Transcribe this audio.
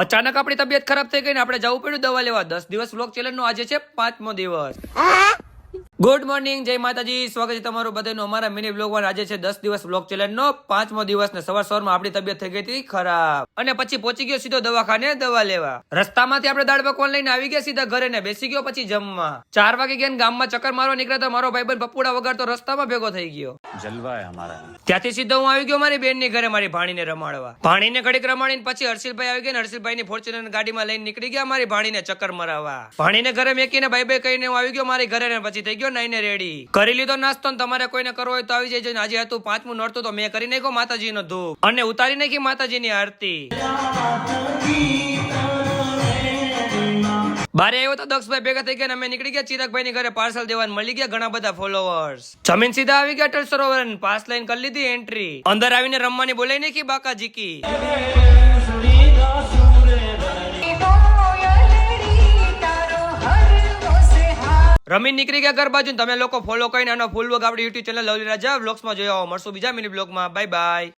અચાનક આપણી તબિયત ખરાબ થઈ ગઈ ને આપણે જવું પડ્યું દવા લેવા. દસ દિવસ વ્લોગ ચેલેન્જ નો આજે છે પાંચમો દિવસ. ગુડ મોર્નિંગ જય માતાજી. સ્વાગત છે તમારું બધાનું. અમારા મિની બ્લોગમાં આજે છે દસ દિવસ બ્લોગ ચેલેન્જનો પાંચમો દિવસ ને સવાર સવારમાં આપણી તબિયત થઈ ગઈ હતી ખરાબ. અને પછી પહોંચી ગયો સીધો દવાખાને દવા લેવા. રસ્તામાંથી આપણે દાળ પકવાન લઈને આવી ગયા સીધા ઘરે ને બેસી ગયો પછી જમવા. ચાર વાગે ગયા ગામમાં ચક્કર મારવા નીકળ્યા તો મારો ભાઈ બન પપુડા તો રસ્તામાં ભેગો થઈ ગયો. જલવા ત્યાંથી સીધો હું આવી ગયો મારી બેનની ઘરે મારી ભાણીને રમાડવા. ભાણીને ઘડીક રમાડીને પછી હર્ષિલભાઈ આવી ગયા ને હર્ષિલભાઈ ની ફોર્ચ્યુનર ગાડીમાં લઈને નીકળી ગયા મારી ભાણીને ચક્કર મરાવવા. ભાણીને ઘરે મેકીને ભાઈ ભાઈ કહીને હું આવી ગયો મારી ઘરે ને પછી થઈ ગયો નાઈને રેડી કરી લીધો નાસ્તો ને તમારે કોઈને કરવો હોય તો આવી જાય આજે હતું પાંચમું નડતું તો મેં કરી નાખ્યો માતાજીનો ધૂપ. અને ઉતારી નાખી માતાજીની આરતી. બારે આવ્યો તો દક્ષભાઈ ભેગા થઈ ગયા અમે નીકળી ગયા. ચિરાગભાઈ ની ઘરે પાર્સલ દેવાની મળી ગયા ઘણા બધા ફોલોવર્સ જમીન સીધા આવી ગયા અટલ સરોવર પાસ લાઈન કરી લીધી એન્ટ્રી અંદર આવીને રમવાની બોલાઈ નાખી બાકા જીકી રમીન નીકળી ગયા ઘર બાજુ તમે લોકો ફોલો કરીને આનો ફૂલ વગ આપણી યુટ્યુબ ચેનલ લવલી રાજા બ્લોગ્સમાં જોયા મળશું. બીજા મિની બ્લોગમાં બાય બાય